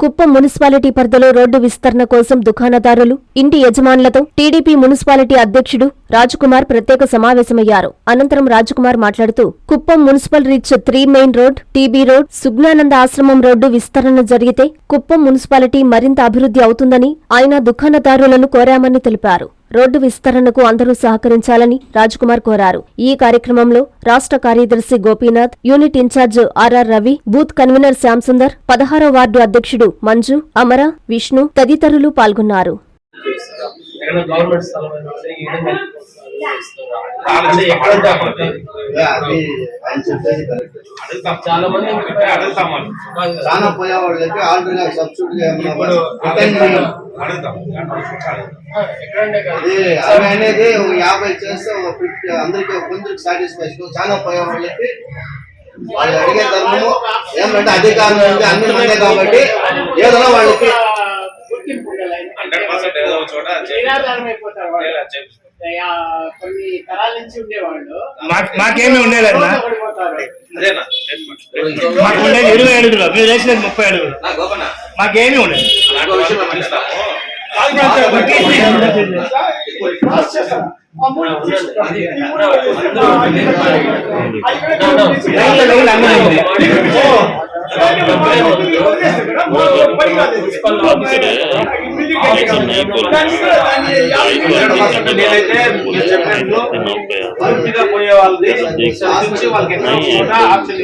Kuppam municipality పరిధిలో road విస్తరణ కోసం దుకాణదారులు ఇంటి యజమానులతో టీడీపీ మున్సిపాలిటీ అధ్యక్షుడు రాజకుమార్ ప్రత్యేక సమావేశమయ్యారు. అనంతరం రాజకుమార్ మాట్లాడుతూ Kuppam municipal reach three main road TB road Sujnananda ఆశ్రమం రోడ్డు విస్తరణ జరిగితే కుప్పం మున్సిపాలిటీ మరింత అభివృద్ధి అవుతుందని ఆయన దుకాణదారులను కోరామని తెలిపారు. రోడ్డు విస్తరణకు అందరూ సహకరించాలని రాజ్కుమార్ కోరారు. ఈ కార్యక్రమంలో రాష్ట్ర కార్యదర్శి Gopinath unit incharge RR Ravi booth convener Shyamsundar పదహారో వార్డు అధ్యక్షుడు మంజు అమర విష్ణు తదితరులు పాల్గొన్నారు. ఎక్కడ గవర్నమెంట్ స్థలం అంటే చాలా మంది అడుగుతాం వాళ్ళు. చాలా పోయే వాళ్ళకి ఆల్రెడీ సబ్సిడీ ఇప్పుడు అడుగుతాం. అడుగుతాం ఎక్కడంటే కాదు. అది అవి అనేది యాభై చేస్తే ఫిఫ్టీ అందరికి కొందరికి సాటిస్ఫాక్షన్ చాలా పోయే వాళ్ళకి వాళ్ళు అడిగే ధర్మము ఏమంటే అధికారం ఉంది అన్ని మందే కాబట్టి ఏదైనా వాళ్ళకి హండ్రెడ్ పర్సెంట్ ఏదో చోట కొన్ని తరాల నుంచి ఉండేవాళ్ళు. మాకు- మాకేమీ చెప్పు. మాకు ఉండేది ఇరవై అడుగులు. మీరు వేసినది ముప్పై అడుగులు. మాకేమీ ఉండేది. అలాంటి పోయే వాళ్ళది వాళ్ళకి ఆప్షన్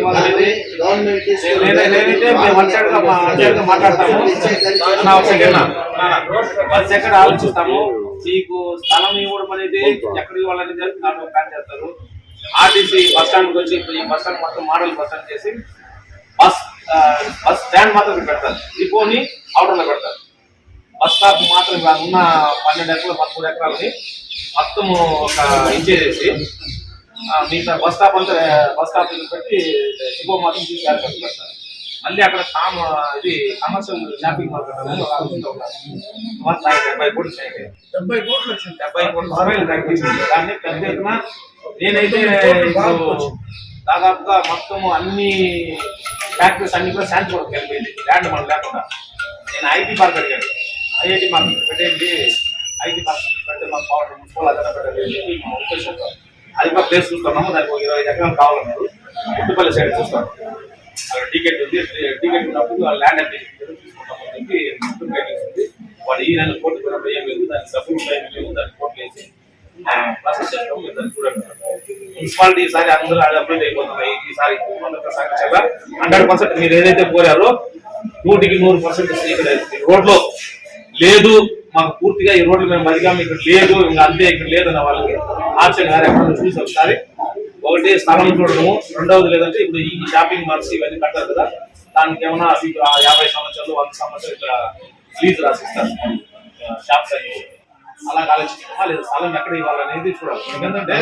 నేనైతే మేము మాట్లాడతాము నా ఒక సెకండ్ సెకండ్ ఆలోచిస్తాము మీకు స్థలం ఇవ్వడం అనేది ఎక్కడికి వాళ్ళని దాంట్లో ప్లాన్ చేస్తారు ఆర్టీసీ బస్ స్టాండ్ వచ్చి ఈ బస్ స్టాండ్ మొత్తం మోడల్ బస్ స్టాండ్ చేసి బస్ బస్ స్టాండ్ మాత్రం పెడతారు. డిపోని అవుటర్లో పెడతారు. బస్ స్టాప్ మాత్రం ఉన్న పన్నెండు ఎకరాలు పదమూడు ఎకరాలని మొత్తం ఒక ఇంచేజ్ చేసి ఆ, మిగతా బస్ స్టాప్ అంతా బస్ స్టాప్ పెట్టి డిపో మాత్రం తీసి ఏర్పాటు పెడతారు. మళ్ళీ అక్కడ కామ ఇది కమర్షియల్ షాపింగ్ మాల్ డెబ్బై కోట్లు డెబ్బై కోట్లు వచ్చింది. డెబ్బై కోట్ల దాన్ని పెద్ద ఎత్తున నేనైతే దాదాపుగా మొత్తం అన్ని ఫ్యాక్టరీస్ అన్ని కూడా శాంతిపురం వెళ్ళిపోయింది. ల్యాండ్ మనం లేకుండా. నేను ఐటీ పార్క్ అడిగాను ఐఐటి పార్క్ పెట్టేయండి. ఐటీ పార్క్ పెడితే మాకు పవర్ మున్సిపల్ అదన పెట్టలేదు మేము ఉద్దేశం. అది కూడా ప్లేస్ చూస్తున్నాము. దానికి ఒక ఇరవై ఐదు ఎకరాలు కావాలన్నారు పుట్టుపల్లి సైడ్ చూస్తాను అక్కడ టికెట్ ఉంది. టికెట్ ఉన్నప్పుడు ల్యాండ్ అప్లికేషన్ తీసుకుంటామని చెప్పి ఉంది. వాళ్ళు ఈ నెల కోర్టు కూడా ఏం లేదు. దానికి సపోర్ట్ టైం లేదు. దానికి కోర్టు వేసి ప్రాసెస్ చేస్తాము. మీరు దాన్ని చూడండి. మున్సిపాలిటీ ఈసారి అందరూ అప్లై హండ్రెడ్ పర్సెంట్ మీరు ఏదైతే కోరారో నూటికి నూరు పర్సెంట్ ఇక్కడ రోడ్లో లేదు మాకు పూర్తిగా ఈ రోడ్లు మేము మరిగాము ఇక్కడ లేదు ఇంకా అంతే ఇక్కడ లేదన్న వాళ్ళకి ఆప్షన్ గారు ఎక్కడ చూసి ఒకసారి. ఒకటి స్థలం చూడడము రెండవది లేదంటే ఇప్పుడు ఈ షాపింగ్ మాల్స్ ఇవన్నీ కట్టారు కదా దానికి ఏమైనా యాభై సంవత్సరాలు వంద సంవత్సరాలు ఇట్లా లీజ్ రాసిస్తారు. షాప్స్ అన్ని అలా ఆలోచించడమా లేదా? స్థలం ఎక్కడ ఇవ్వాలనేది చూడాలి. ఎందుకంటే.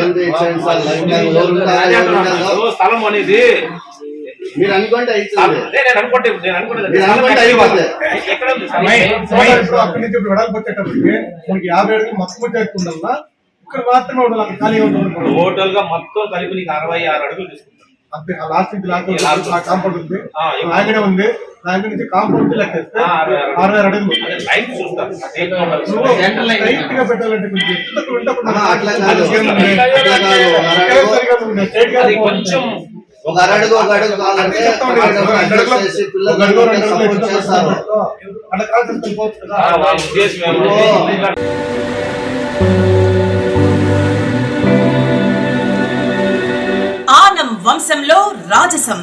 స్థలం అనేది మీరు అనుకుంటే అవుతుంది అదే నేను అనుకుంటే నేను అనుకునేది మీరు స్థలం అనుకుంటే ఎక్కడ ఇవ్వాలి? అయిపోతుంది. ఎక్కడ ఉంది స్థలం? మై- సోదరు ఇప్పుడు అక్కడి నుంచి ఇప్పుడు వెడల్పు వచ్చేటప్పటికి మనకి యాభై అడుగులు మొత్తం వచ్చేస్తుందల్లా ఇక్కడ మాత్రమే ఉండాలి? అక్కడ ఖాళీగా ఉంటుంది టోటల్గా మొత్తం కలిపి నీకు అరవై ఆరు అడుగులు లాస్ట్ నుంచి లాస్ట్ కాంపౌండ్ ఉంది. లాగడి నుంచి కాంపౌండ్ లెక్కేస్తే అరవై ఆరు. అడుగులు. గా పెట్టాలంటే. కొంచెం ఒక అరడుగు ఒక అడుగు కావాలంటే సపోర్ట్ చేస్తారు. ఆనం వంశంలో రాజసం.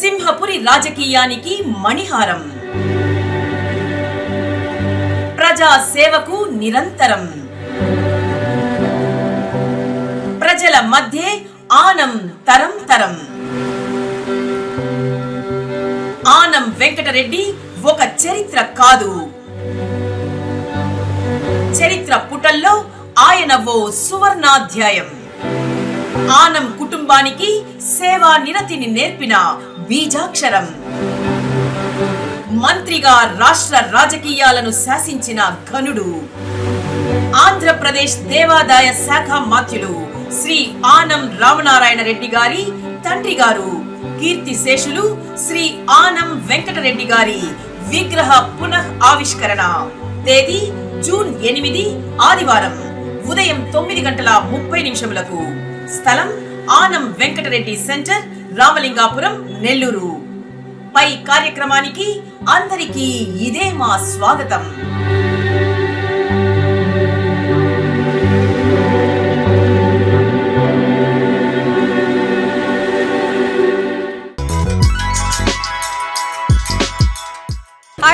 సింహపురి రాజకీయానికి మణిహారం. ప్రజా సేవకు నిరంతరం. మధ్య ఆనం తరం తరం. ఆనం వెంకటరెడ్డి ఒక చరిత్ర కాదు. చరిత్ర పుటల్లో ఆయన ఓ సువర్ణాధ్యాయం. ఆనం కుటుంబానికి సేవా నిరతిని నేర్పిన బీజాక్షరం. మంత్రిగా రాష్ట్ర రాజకీయాలను శాసించిన ఘనుడు. ఆంధ్రప్రదేశ్ దేవాదాయ శాఖ మాత్యులు శ్రీ ఆనం రామనారాయణ రెడ్డి గారి తండ్రి గారు కీర్తి శేషులు శ్రీ ఆనం వెంకటరెడ్డి గారి విగ్రహ పునః ఆవిష్కరణ. తేదీ జూన్ ఎనిమిది ఆదివారం ఉదయం తొమ్మిది గంటల ముప్పై నిమిషములకు. స్థలం ఆనం వెంకటరెడ్డి సెంటర్ రామలింగాపురం నెల్లూరు. పై కార్యక్రమానికి అందరికీ ఇదే మా స్వాగతం.